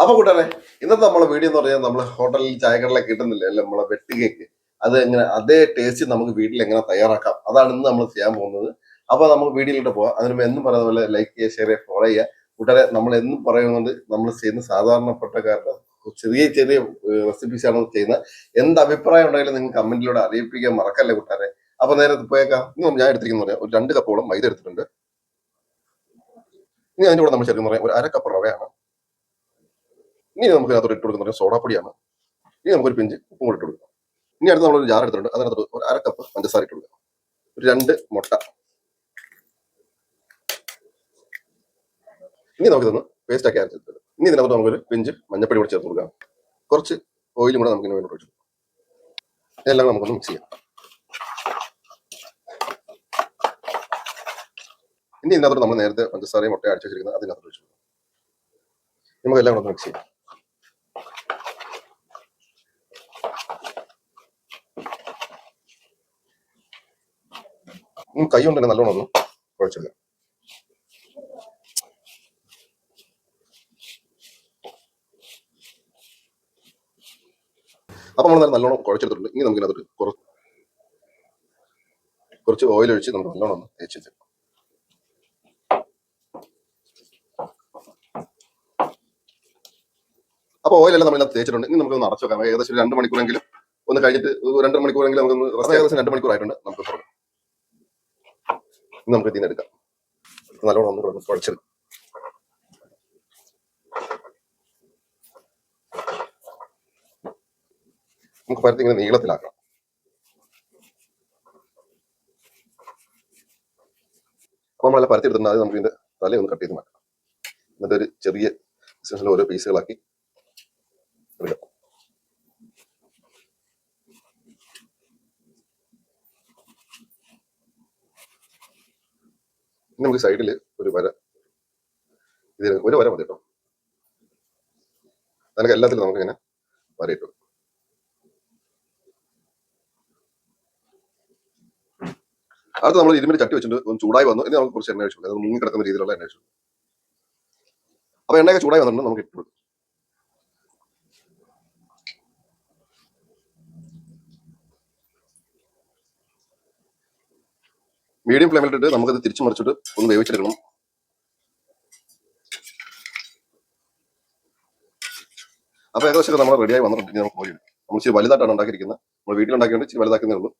അപ്പൊ കൂട്ടാറെ ഇന്നത്തെ നമ്മളെ വീഡിയോ എന്ന് പറഞ്ഞാൽ നമ്മൾ ഹോട്ടലിൽ ചായക്കടലൊക്കെ കിട്ടുന്നില്ല? അല്ലെ നമ്മളെ വെട്ടുകേക്ക് അത് എങ്ങനെ അതേ ടേസ്റ്റ് നമുക്ക് വീട്ടിൽ എങ്ങനെ തയ്യാറാക്കാം? അതാണ് ഇന്ന് നമ്മൾ ചെയ്യാൻ പോകുന്നത്. അപ്പൊ നമുക്ക് വീഡിയോയിലോട്ട് പോവാം. അതിന് എന്നും പറയുന്ന പോലെ ലൈക്ക് ചെയ്യുക ഷെയർ ചെയ്യുക ഫോളോ ചെയ്യുക. കൂട്ടാരെ നമ്മൾ എന്നും പറയുന്നുണ്ട് നമ്മൾ ചെയ്യുന്ന സാധാരണപ്പെട്ട സാധാരണപ്പെട്ടക്കാരുടെ ചെറിയ ചെറിയ റെസിപ്പീസ് ആണ് ചെയ്യുന്നത്. എന്ത് അഭിപ്രായം ഉണ്ടെങ്കിലും നിങ്ങൾ കമന്റിലൂടെ അറിയിപ്പിക്കാൻ മറക്കല്ലേ കൂട്ടാരെ അപ്പൊ നേരെ പോയേക്കാം. ഞാൻ എടുത്തിരിക്കുന്ന പറയാം ഒരു രണ്ട് കപ്പോളം മൈദ എടുത്തിട്ടുണ്ട്. ഇനി അതിന്റെ കൂടെ നമ്മൾ ചേർക്കുന്ന പറയാം ഒരു അര കപ്പ് റവയാണ്. ഇനി നമുക്ക് അതിനകത്ത് ഇട്ട് കൊടുക്കുന്ന സോഡാപ്പൊടിയാണ്. ഇനി നമുക്കൊരു പിഞ്ച് ഉപ്പും കൂടി ഇട്ട് കൊടുക്കാം. ഇനി അടുത്ത് നമ്മളൊരു ജാർ എടുത്തിട്ടുണ്ട്. അതിനകത്ത് ഒരു അര കപ്പ് പഞ്ചസാര ഇട്ട് കൊടുക്കാം. ഒരു രണ്ട് മുട്ട. ഇനി നമുക്കിതൊന്ന് പേസ്റ്റ് ആക്കി അരച്ചെടുത്തത് ഇനി ഇതിനകത്ത് നമുക്കൊരു പിഞ്ച് മഞ്ഞപ്പൊടി കൂടി ചേർത്ത് കൊടുക്കാം. കുറച്ച് ഓയിലും കൂടെ നമുക്ക് വേണ്ടി കൊടുക്കാം. ഇതെല്ലാം നമുക്കൊന്ന് മിക്സ് ചെയ്യാം. ഇനി ഇതിനകത്ത് നമ്മൾ നേരത്തെ പഞ്ചസാരയും മുട്ടയും അടിച്ചു വെച്ചിരിക്കുന്നത് അതിനകത്ത് ഒഴിച്ചു കൊടുക്കാം. നമുക്ക് എല്ലാം കൂടെ മിക്സ് ചെയ്യാം. കൈ കൊണ്ട് നല്ലോണം ഒന്ന് കുഴച്ചെടുക്കാം അപ്പൊ നമ്മൾ നല്ലോണം കുഴച്ചെടുത്തിട്ടുണ്ട്. ഇനി നമുക്ക് ഇതിനകത്ത് കുറച്ച് കുറച്ച് ഓയിൽ ഒഴിച്ച് നമുക്ക് നല്ലോണം ഒന്ന് തേച്ച് വെച്ചേക്കാം അപ്പൊ ഓയിലെല്ലാം നമ്മൾ തേച്ചിട്ടുണ്ട്. ഇനി നമുക്ക് ഒന്ന് അടച്ചു വെക്കാം. ഏകദേശം രണ്ട് മണിക്കൂറെങ്കിലും ഒന്ന് കഴിഞ്ഞിട്ട് രണ്ട് മണിക്കൂറെങ്കിലും നമുക്ക്. ഏകദേശം രണ്ട് മണിക്കൂർ ആയിട്ടുണ്ട് നമുക്ക് നമുക്ക് ഇതിന് എടുക്കാം. നല്ലോണം ഒന്ന് കുഴച്ചെടുക്കാം. നമുക്ക് പരത്തി ഇങ്ങനെ നീളത്തിലാക്കാം. അപ്പൊ നമ്മളെല്ലാം പരത്തി എടുത്തിട്ടുണ്ട്. അത് നമുക്ക് ഇതിന്റെ തലയൊന്ന് കട്ട് ചെയ്ത് മാറ്റാം. എന്നിട്ട് ഒരു ചെറിയ ബിസിനസ്സിൽ ഓരോ പീസുകളാക്കി ഇനി നമുക്ക് സൈഡിൽ ഒരു വര. ഇതിൽ ഒരു വര മതി കേട്ടോ. നമുക്ക് എല്ലാത്തിലും നമുക്ക് ഇങ്ങനെ വരയിട്ടു അടുത്ത് നമ്മൾ ഇരുമ്പിന് ചട്ടി വെച്ചിട്ട് ഒന്ന് ചൂടായി വന്നു. ഇനി നമുക്ക് കുറച്ച് എണ്ണ ഒഴിച്ചു അത് മുങ്ങി കിടക്കുന്ന രീതിയിലുള്ള എണ്ണ കൊടുക്കാം. അപ്പൊ എണ്ണയൊക്കെ ചൂടായി വന്നിട്ടുണ്ട്. നമുക്ക് ഇട്ടു മീഡിയം ഫ്ലെയിമിലിട്ടിട്ട് നമുക്കത് തിരിച്ചു മറിച്ചിട്ട് ഒന്ന് വേവിച്ചെടുക്കണം. അപ്പൊ ഏകദേശം നമ്മൾ റെഡിയായി വന്നിട്ടുണ്ട്. ഇനി നമുക്ക് പോയി നമ്മൾ ഇച്ചിരി വലുതായിട്ടാണ് ഉണ്ടാക്കിയിരിക്കുന്നത്. നമ്മൾ വീട്ടിലുണ്ടാക്കിയത് ഇച്ചിരി വലുതാക്കുന്നേ ഉള്ളൂ.